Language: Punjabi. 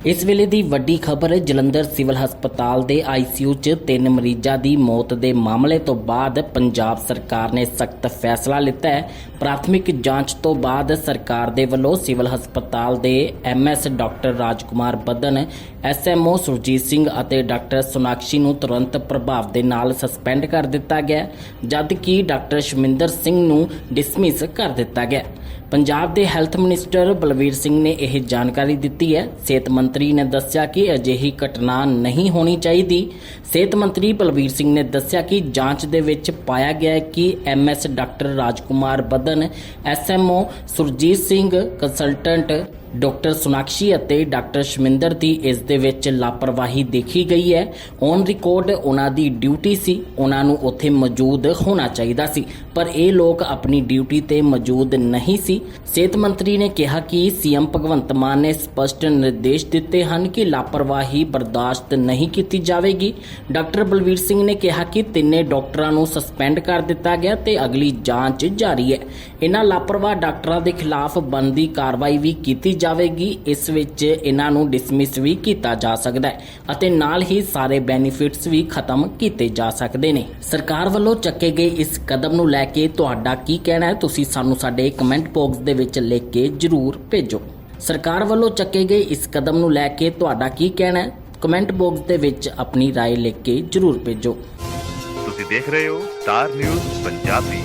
ਇਸ ਵੇਲੇ ਦੀ ਵੱਡੀ ਖਬਰ, ਜਲੰਧਰ ਸਿਵਲ ਹਸਪਤਾਲ ਦੇ ਆਈਸੀਯੂ 'ਚ ਤਿੰਨ ਮਰੀਜ਼ਾਂ ਦੀ ਮੌਤ ਦੇ ਮਾਮਲੇ ਤੋਂ ਬਾਅਦ ਪੰਜਾਬ ਸਰਕਾਰ ਨੇ ਸਖਤ ਫੈਸਲਾ ਲਿੱਤਾ ਹੈ। ਪ੍ਰਾਥਮਿਕ ਜਾਂਚ ਤੋਂ ਬਾਅਦ ਸਰਕਾਰ ਦੇ ਵੱਲੋਂ ਸਿਵਲ ਹਸਪਤਾਲ ਦੇ MS doctor Rajkumar Baddan SMO Surjit Singh ਅਤੇ ਡਾਕਟਰ ਸੋਨਾਕਸ਼ੀ ਨੂੰ ਤੁਰੰਤ ਪ੍ਰਭਾਵ ਦੇ ਨਾਲ ਸਸਪੈਂਡ ਕਰ ਦਿੱਤਾ ਗਿਆ ਜਦ ਕਿ ਡਾਕਟਰ ਸ਼ਮਿੰਦਰ ਸਿੰਘ ਨੂੰ ਡਿਸਮਿਸ ਕਰ ਦਿੱਤਾ ਗਿਆ ਪੰਜਾਬ ਦੇ ਹੈਲਥ ਮਿਨਿਸਟਰ ਬਲਵੀਰ ਸਿੰਘ ਨੇ ਇਹ ਜਾਣਕਾਰੀ ਦਿੱਤੀ ਹੈ। ਸਿਹਤ ਮੰਤਰੀ ਨੇ ਦੱਸਿਆ ਕਿ ਅਜਿਹੀ ਘਟਨਾ ਨਹੀਂ ਹੋਣੀ ਚਾਹੀਦੀ। ਸਿਹਤ ਮੰਤਰੀ ਬਲਵੀਰ ਸਿੰਘ ਨੇ ਦੱਸਿਆ ਕਿ ਜਾਂਚ ਦੇ ਵਿੱਚ ਪਾਇਆ ਗਿਆ ਹੈ ਕਿ MS doctor Rajkumar Badan SMO Surjit Singh consultant doctor Sunakshi ਅਤੇ ਡਾਕਟਰ ਸ਼ਮਿੰਦਰ ਦੀ ਇਸ ਦੇ ਵਿੱਚ ਲਾਪਰਵਾਹੀ ਦੇਖੀ ਗਈ ਹੈ। ਔਨ ਰਿਕਾਰਡ ਉਹਨਾਂ ਦੀ ਡਿਊਟੀ ਸੀ। ਉਹਨਾਂ ਨੂੰ ਉੱਥੇ ਮੌਜੂਦ ਹੋਣਾ ਚਾਹੀਦਾ ਸੀ। ਪਰ ਇਹ ਲੋਕ ਆਪਣੀ ਡਿਊਟੀ ਤੇ ਮੌਜੂਦ ਨਹੀਂ ਸੀ। ਸਿਹਤ ਮੰਤਰੀ ਨੇ ਕਿਹਾ ਕਿ ਸੀਐਮ ਭਗਵੰਤ ਮਾਨ ਨੇ ਸਪਸ਼ਟ ਨਿਰਦੇਸ਼ ਦਿੱਤੇ ਹਨ ਕਿ ਲਾਪਰਵਾਹੀ ਬਰਦਾਸ਼ਤ ਨਹੀਂ ਕੀਤੀ ਜਾਵੇਗੀ। ਡਾਕਟਰ ਬਲਵੀਰ ਸਿੰਘ ਨੇ ਕਿਹਾ ਕਿ ਤਿੰਨੇ ਡਾਕਟਰਾਂ ਨੂੰ ਸਸਪੈਂਡ ਕਰ ਦਿੱਤਾ ਗਿਆ ਤੇ ਅਗਲੀ ਜਾਂਚ ਜਾਰੀ ਹੈ। ਇਹਨਾਂ ਲਾਪਰਵਾਹ ਡਾਕਟਰਾਂ ਦੇ ਖਿਲਾਫ ਬਣਦੀ ਕਾਰਵਾਈ ਵੀ ਕੀਤੀ ਜਾਵੇਗੀ ਇਸ ਵਿੱਚ ਇਹਨਾਂ ਨੂੰ ਡਿਸਮਿਸ ਵੀ ਕੀਤਾ ਜਾ ਸਕਦਾ ਹੈ ਅਤੇ ਨਾਲ ਹੀ ਸਾਰੇ ਬੈਨੀਫਿਟਸ ਵੀ ਖਤਮ ਕੀਤੇ ਜਾ ਸਕਦੇ ਨੇ ਸਰਕਾਰ ਵੱਲੋਂ ਚੱਕੇ ਗਏ ਇਸ ਕਦਮ ਨੂੰ ਲੈ ਕੇ ਤੁਹਾਡਾ ਕੀ ਕਹਿਣਾ ਹੈ ਤੁਸੀਂ ਸਾਨੂੰ ਸਾਡੇ ਕਮੈਂਟ ਬਾਕਸ ਦੇ ਵਿੱਚ ਲਿਖ ਕੇ ਜਰੂਰ ਭੇਜੋ ਸਰਕਾਰ ਵੱਲੋਂ ਚੱਕੇ ਗਏ ਇਸ ਕਦਮ ਨੂੰ ਲੈ ਕੇ ਤੁਹਾਡਾ ਕੀ ਕਹਿਣਾ ਹੈ ਕਮੈਂਟ ਬਾਕਸ ਦੇ ਵਿੱਚ ਆਪਣੀ رائے ਲਿਖ ਕੇ ਜਰੂਰ ਭੇਜੋ ਤੁਸੀਂ ਦੇਖ ਰਹੇ ਹੋ ਸਟਾਰ ਨਿਊਜ਼ ਪੰਜਾਬੀ